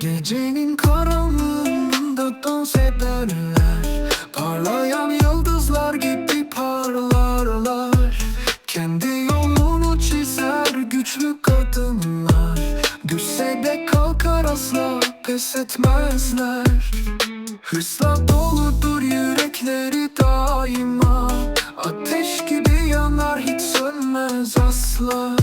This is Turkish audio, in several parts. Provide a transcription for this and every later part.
Gecenin karanlığında dans ederler. Parlayan yıldızlar gibi parlarlar. Kendi yolunu çizer güçlü kadınlar. Düşse de kalkar asla pes etmezler. Hırsla doludur yürekleri daima. Ateş gibi yanar hiç sönmez asla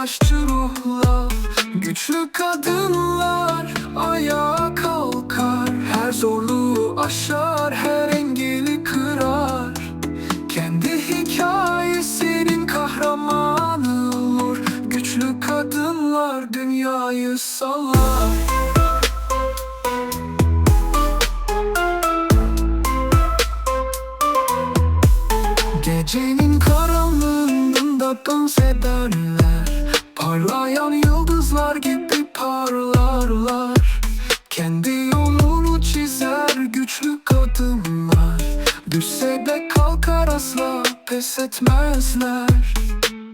savaşçı ruhla Güçlü kadınlar. Ayağa kalkar Her zorluğu aşar her engeli kırar. Kendi hikayesinin kahramanı olur. Güçlü kadınlar dünyayı sallar. Gecenin karanlığında dans ederler Parlayan yıldızlar gibi parlarlar. Kendi yolunu çizer güçlü kadınlar. Düşse de kalkar asla pes etmezler.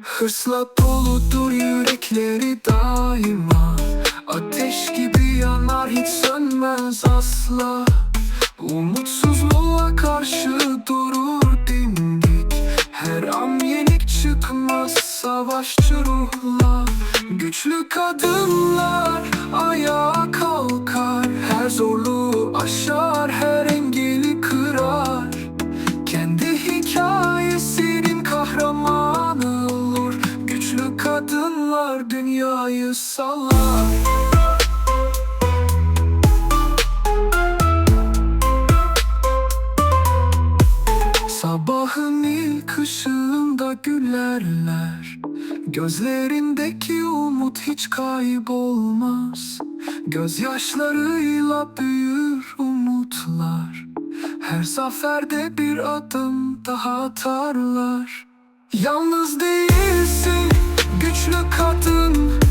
Hırsla doludur yürekleri daima. Ateş gibi yanar hiç sönmez asla. Umutsuzluğa karşı durur dimdik. Her an yenik çıkmaz savaşçı ruhla Güçlü kadınlar ayağa kalkar. Her zorluğu aşar her engeli kırar. Kendi hikayesinin kahramanı olur. Güçlü kadınlar dünyayı sallar gülerler Gözlerindeki umut hiç kaybolmaz. Gözyaşlarıyla büyür umutlar. Her zaferde bir adım daha atarlar. Yalnız değilsin güçlü kadın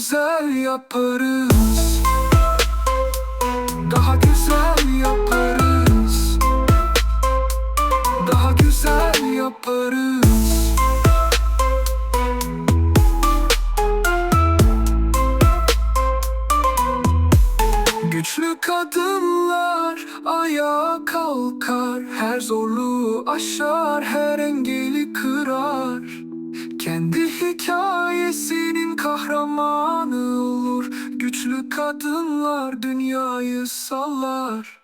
güzel yaparız. Daha güzel yaparız. Daha güzel yaparız. Güçlü kadınlar ayağa kalkar Her zorluğu aşar, her engeli kırar. Kendi hikayesinin kahramanı olur. Güçlü kadınlar dünyayı sallar